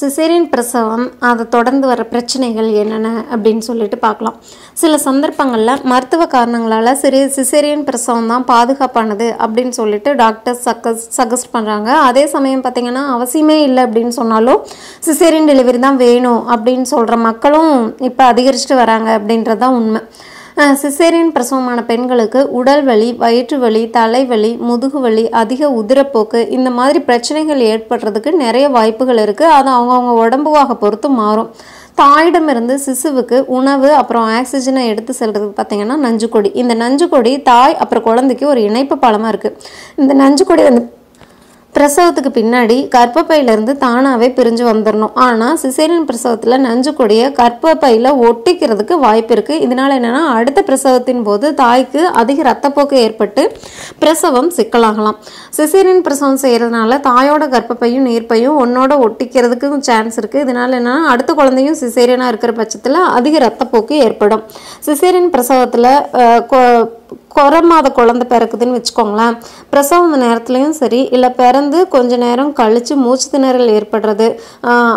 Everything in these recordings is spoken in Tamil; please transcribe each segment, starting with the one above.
சிசேரியன் பிரசவம் அதை தொடர்ந்து வர பிரச்சனைகள் என்னென்ன அப்படின்னு சொல்லிட்டு பார்க்கலாம். சில சந்தர்ப்பங்களில் மருத்துவ காரணங்களால் சிறு சிசேரியன் பிரசவம் தான் பாதுகாப்பானது அப்படின்னு சொல்லிட்டு டாக்டர் சக்கஸ் சஜஸ்ட் பண்ணுறாங்க அதே சமயம் பார்த்திங்கன்னா அவசியமே இல்லை அப்படின்னு சொன்னாலும் சிசேரியன் டெலிவரி தான் வேணும் அப்படின்னு சொல்கிற மக்களும் இப்போ அதிகரிச்சுட்டு வராங்க அப்படின்றது தான் உண்மை. சிசேரியன் பிரசவமான பெண்களுக்கு உடல் வலி வயிற்று வலி தலைவலி முதுகு வலி அதிக உதிரப்போக்கு இந்த மாதிரி பிரச்சனைகள் ஏற்படுறதுக்கு நிறைய வாய்ப்புகள் இருக்குது அது அவங்கவுங்க உடம்புவாக பொறுத்து மாறும். தாயிடமிருந்து சிசுவுக்கு உணவு அப்புறம் ஆக்சிஜனை எடுத்து செல்றதுக்கு பார்த்தீங்கன்னா நஞ்சுக்கொடி. இந்த நஞ்சுக்கொடி தாய் அப்புறம் குழந்தைக்கு ஒரு இணைப்பு பாலமாக இருக்குது இந்த நஞ்சுக்கொடி வந்து பிரசவத்துக்கு பின்னாடி கர்ப்பப்பையிலேருந்து தானாகவே பிரிஞ்சு வந்துடணும் ஆனால் சிசேரியன் பிரசவத்தில் நஞ்சு கர்ப்பப்பையில் ஒட்டிக்கிறதுக்கு வாய்ப்பு இருக்குது இதனால் என்னென்னா அடுத்த பிரசவத்தின் போது தாய்க்கு அதிக ரத்தப்போக்கு ஏற்பட்டு பிரசவம் சிக்கலாகலாம். சிசேரியன் பிரசவம் செய்கிறதுனால தாயோட கர்ப்பப்பையும் நீர்ப்பையும் ஒன்னோட ஒட்டிக்கிறதுக்கும் சான்ஸ் இருக்குது இதனால் என்னென்னா அடுத்த குழந்தையும் சிசேரியனாக இருக்கிற பட்சத்தில் அதிக ரத்தப்போக்கு ஏற்படும். சிசேரியன் பிரசவத்தில் குறை மாத குழந்தை பிறக்குதுன்னு வச்சுக்கோங்களேன். பிரசவம் நேரத்துலையும் சரி இல்லை பிறந்து கொஞ்ச நேரம் கழித்து மூச்சு திணறல் ஏற்படுறது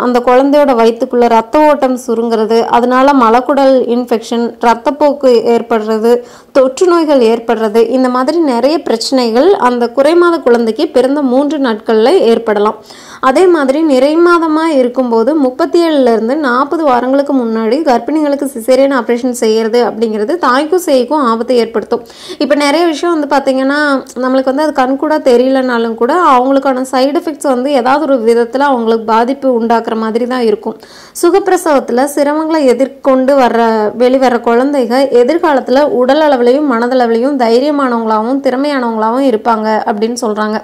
அந்த குழந்தையோட வயிற்றுக்குள்ளே ரத்த ஓட்டம் சுருங்கிறது அதனால மலக்குடல் இன்ஃபெக்ஷன் ரத்தப்போக்கு ஏற்படுறது தொற்று நோய்கள் ஏற்படுறது இந்த மாதிரி நிறைய பிரச்சனைகள் அந்த குறைமாத குழந்தைக்கு பிறந்த மூன்று நாட்களில் ஏற்படலாம். அதே மாதிரி நிறை மாதமாக இருக்கும்போது முப்பத்தி ஏழுலேருந்து நாற்பது வாரங்களுக்கு முன்னாடி கர்ப்பிணிகளுக்கு சிசேரியன் ஆப்ரேஷன் செய்கிறது அப்படிங்கிறது தாய்க்கும் சேய்க்கும் ஆபத்தை ஏற்படுத்தும். இப்போ நிறைய விஷயம் வந்து பார்த்திங்கன்னா நம்மளுக்கு வந்து அது கண்கூட தெரியலனாலும் கூட அவங்களுக்கான சைடு எஃபெக்ட்ஸ் வந்து ஏதாவது ஒரு விதத்தில் அவங்களுக்கு பாதிப்பு உண்டாக்குற மாதிரி தான் இருக்கும். சுகப்பிரசவத்தில் சிரமங்களை எதிர்கொண்டு வர்ற வெளிவர குழந்தைகள் எதிர்காலத்தில் உடல் அளவுலையும் மனதளவுலையும் தைரியமானவங்களாகவும் திறமையானவங்களாகவும் இருப்பாங்க அப்படின்னு சொல்கிறாங்க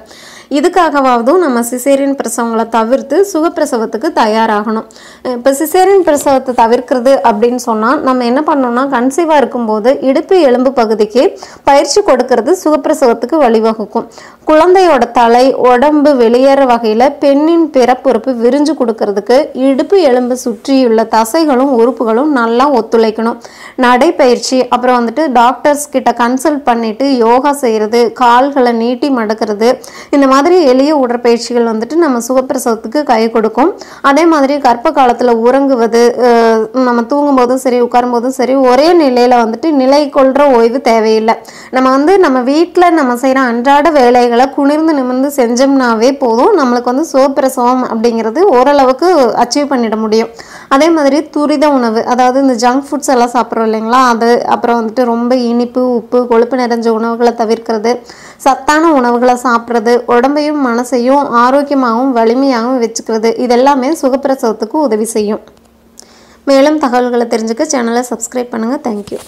இதுக்காகவாவதும் நம்ம சிசேரியன் பிரசவங்களை தவிர்த்து சுகப்பிரசவத்துக்கு தயாராகணும். இப்போ சிசேரியன் பிரசவத்தை தவிர்க்கிறது அப்படின்னு சொன்னால் நம்ம என்ன பண்ணோம்னா கன்சீவாக இருக்கும்போது இடுப்பு எலும்பு பகுதிக்கு பயிற்சி கொடுக்கறது சுகப்பிரசவத்துக்கு வழிவகுக்கும். குழந்தையோட தலை உடம்பு வெளியேற வகையில் பெண்ணின் பிறப்புறுப்பு விரிஞ்சு கொடுக்கறதுக்கு இடுப்பு எலும்பு சுற்றியுள்ள தசைகளும் உறுப்புகளும் நல்லா ஒத்துழைக்கணும். நடைப்பயிற்சி அப்புறம் வந்துட்டு டாக்டர்ஸ் கிட்ட கன்சல்ட் பண்ணிட்டு யோகா செய்கிறது கால்களை நீட்டி மடக்கிறது இந்த மாதிரி மாதிரி எளிய உடற்பயிற்சிகள் வந்துட்டு நம்ம சுகப்பிரசவத்துக்கு கை கொடுக்கும். அதே மாதிரி கர்ப்ப காலத்தில் உறங்குவது நம்ம தூங்கும் போதும் சரி உட்காரும் போதும் சரி ஒரே நிலையில் வந்துட்டு நிலை கொள்கிற ஓய்வு தேவையில்லை. நம்ம வந்து நம்ம வீட்டில் நம்ம செய்கிற அன்றாட வேலைகளை குனிர்ந்து நிமிர்ந்து செஞ்சோம்னாவே போதும். நம்மளுக்கு வந்து சுகப்பிரசவம் அப்படிங்கிறது ஓரளவுக்கு அச்சீவ் பண்ணிட முடியும். அதே மாதிரி துரித உணவு அதாவது இந்த ஜங்க் ஃபுட்ஸ் எல்லாம் சாப்பிட்றோம் இல்லைங்களா? அது அப்புறம் வந்துட்டு ரொம்ப இனிப்பு உப்பு கொழுப்பு நிறைஞ்ச உணவுகளை தவிர்க்கிறது சத்தான உணவுகளை சாப்பிட்றது உடம்பையும் மனசையும் ஆரோக்கியமாகவும் வலிமையாகவும் வச்சுக்கிறது இதெல்லாமே சுகப்பிரசவத்துக்கு உதவி செய்யும். மேலும் தகவல்களை தெரிஞ்சுக்க சேனலை சப்ஸ்கிரைப் பண்ணுங்கள் தேங்க்யூ